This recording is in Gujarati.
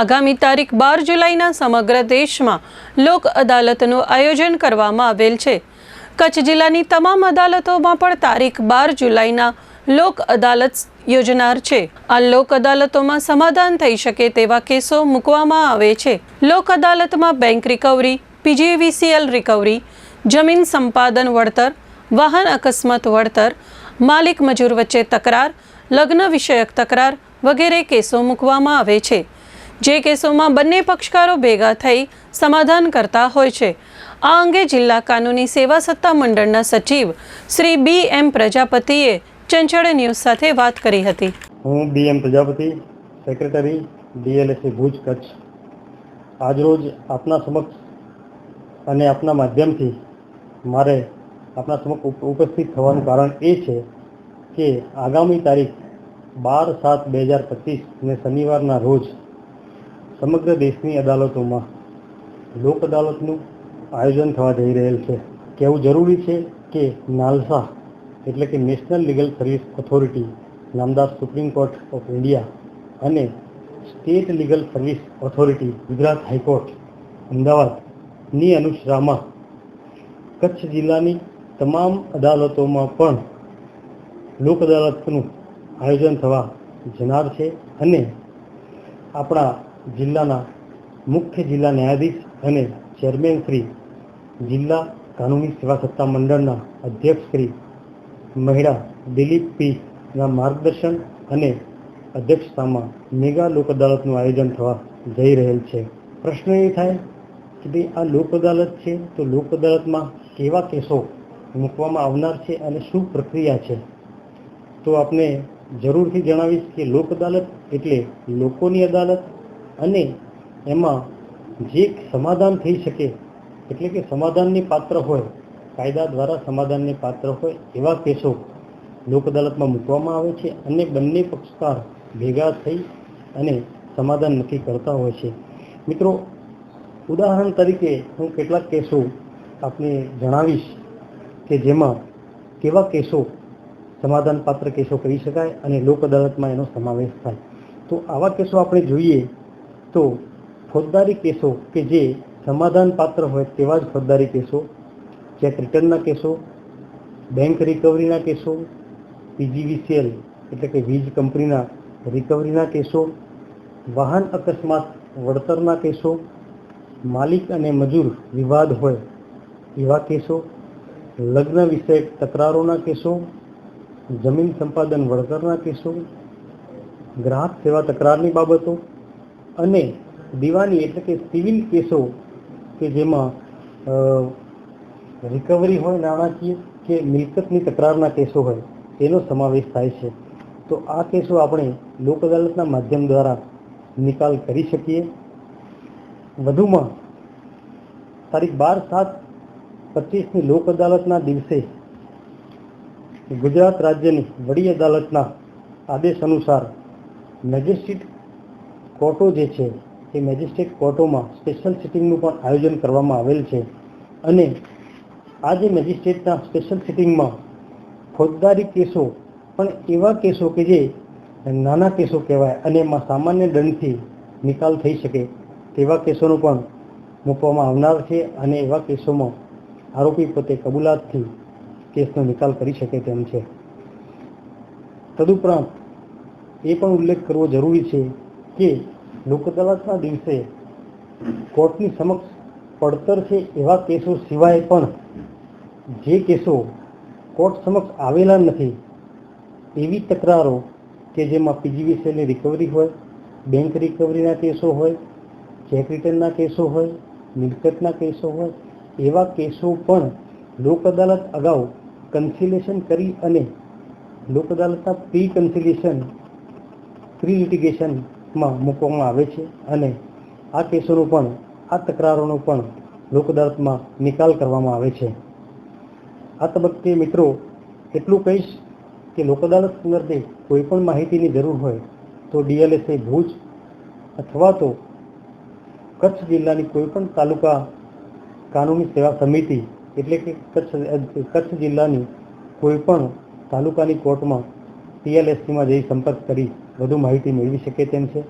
આગામી તારીખ બાર જુલાઈના સમગ્ર દેશમાં લોક અદાલતનું આયોજન કરવામાં આવેલ છે. કચ્છ જિલ્લાની તમામ અદાલતોમાં પણ તારીખ બાર જુલાઈના લોક અદાલત યોજનાર છે. આ લોક અદાલતોમાં સમાધાન થઈ શકે તેવા કેસો મૂકવામાં આવે છે. લોક અદાલતમાં બેંક રિકવરી, પીજીવીસીએલ રિકવરી, જમીન સંપાદન વળતર, વાહન અકસ્માત વળતર, માલિક મજૂર વચ્ચે તકરાર, લગ્ન વિષયક તકરાર વગેરે કેસો મૂકવામાં આવે છે. જે કેસોમાં બંને પક્ષકારો ભેગા થઈ સમાધાન કરતા હોય છે. આ અંગે જિલ્લા કાનૂની સેવા સત્તા મંડળના સચિવ શ્રી બી એમ પ્રજાપતિએ ચંચળ ન્યૂઝ સાથે વાત કરી હતી. હું B M Prajapati, secretary DLSC Bhuj Kutch. આજરોજ આપના સમક્ષ અને આપના માધ્યમથી મારે આપના સમક્ષ ઉપ- ઉપસ્થિત થવાનું કારણ એ છે કે આગામી તારીખ બાર સાત બે હજાર પચીસ ને શનિવારના રોજ સમગ્ર દેશની અદાલતોમાં લોક અદાલતનું આયોજન થવા જઈ રહેલ છે. કહેવું જરૂરી છે કે નાલસા, એટલે કે નેશનલ લીગલ સર્વિસ ઓથોરિટી, નામદાર સુપ્રીમ કોર્ટ ઓફ ઇન્ડિયા અને state legal service authority, Gujarat high court, અમદાવાદની અનુસરામાં કચ્છ જિલ્લાની તમામ અદાલતોમાં પણ લોક અદાલતનું આયોજન થવા જનાર છે અને આપણા જિલ્લાના મુખ્ય જિલ્લા ન્યાયાધીશ અને ચેરમેન શ્રી જિલ્લા કાનૂની સેવા સત્તા મંડળના અધ્યક્ષ શ્રી મહિડા દિલીપ પીના માર્ગદર્શન અને અધ્યક્ષતામાં મેગા લોક અદાલતનું આયોજન થવા જઈ રહેલ છે. પ્રશ્ન એ થાય કે ભાઈ, આ લોક અદાલત છે તો લોક અદાલતમાં કેવા કેસો મૂકવામાં આવનાર છે અને શું પ્રક્રિયા છે? તો આપને જરૂરથી જણાવીશ કે લોક અદાલત એટલે લોકોની અદાલત અને એમાં જે સમાધાન થઈ શકે, એટલે કે સમાધાનની પાત્ર હોય, કાયદા દ્વારા સમાધાનને પાત્ર હોય, એવા કેસો લોક અદાલતમાં મૂકવામાં આવે છે અને બંને પક્ષકાર ભેગા થઈ અને સમાધાન નક્કી કરતા હોય છે. મિત્રો, ઉદાહરણ તરીકે હું કેટલાક કેસો આપને જણાવીશ કે જેમાં કેવા કેસો સમાધાન પાત્ર કેસો કહી શકાય અને લોક અદાલતમાં એનો સમાવેશ થાય. તો આવા કેસો આપણે જોઈએ તો ફોજદારી કેસો કે જે સમાધાન પાત્ર હોય તેવા જ ફોજદારી કેસો, ચેક રિટર્નના કેસો, બેંક રિકવરીના કેસો, પીજીવીસીએલ એટલે કે વીજ કંપનીના રિકવરીના કેસો, વાહન અકસ્માત વળતરના કેસો, માલિક અને મજૂર વિવાદ હોય એવા કેસો, લગ્ન વિષયક તકરારોના કેસો, જમીન સંપાદન વળતરના કેસો, ગ્રાહક સેવા તકરારની બાબતો અને દીવાની એટલે કે સિવિલ કેસો કે જેમાં રિકવરી હોય નાણાકીય કે મિલકતની તકરારના કેસો હોય, તેનો સમાવેશ થાય છે. તો આ કેસો આપણે લોક અદાલતના માધ્યમ દ્વારા નિકાલ કરી શકીએ. વધુમાં, તારીખ બાર સાત પચીસની લોક અદાલતના દિવસે ગુજરાત રાજ્યની વડી અદાલતના આદેશ અનુસાર મેજિસ્ટ્રેટ કોર્ટો જે છે, એ મેજિસ્ટ્રેટ કોર્ટોમાં સ્પેશિયલ સિટિંગનું પણ આયોજન કરવામાં આવેલ છે. અને આ જે મેજિસ્ટ્રેટના સ્પેશિયલ સિટિંગમાં ફોજદારી કેસો, પણ એવા કેસો કે જે નાના કેસો કહેવાય અને એમાં સામાન્ય દંડથી નિકાલ થઈ શકે, તેવા કેસોનું પણ મૂકવામાં આવનાર છે અને એવા કેસોમાં આરોપી પોતે કબૂલાતથી કેસનો નિકાલ કરી શકે તેમ છે. તદુપરાંત, એ પણ ઉલ્લેખ કરવો જરૂરી છે કે લોક અદાલતના દિવસે કોર્ટની સમક્ષ પડતર છે એવા કેસો સિવાય પણ જે કેસો કોર્ટ સમક્ષ આવેલા નથી, એવી તકરારો કે જેમાં પીજીવીસીએલની રિકવરી હોય બેંક રિકવરીના કેસો હોય ચેક રિટર્નના કેસો હોય, મિલકતના કેસો હોય, એવા કેસો પણ લોક અદાલત અગાઉ કન્સિલેશન કરી અને લોક અદાલતના પ્રી કન્સિલેશન પ્રી લિટિગેશનમાં મૂકવામાં આવે છે અને આ કેસોનો પણ, આ તકરારોનો પણ લોક અદાલતમાં નિકાલ કરવામાં આવે છે. આ તબક્કે મિત્રો, એટલું કહીશ કે લોક અદાલત સંદર્ભે કોઈ પણ માહિતીની જરૂર હોય તો ડીએલએસએ ભુજ અથવા તો કચ્છ જિલ્લાની કોઈ પણ તાલુકા કાનૂની સેવા સમિતિ, એટલે કે કચ્છ કચ્છ જિલ્લાની કોઈ પણ તાલુકાની કોર્ટમાં ટીએલએસસીમાં જઈ સંપર્ક કરી વધુ માહિતી મેળવી શકે તેમ છે.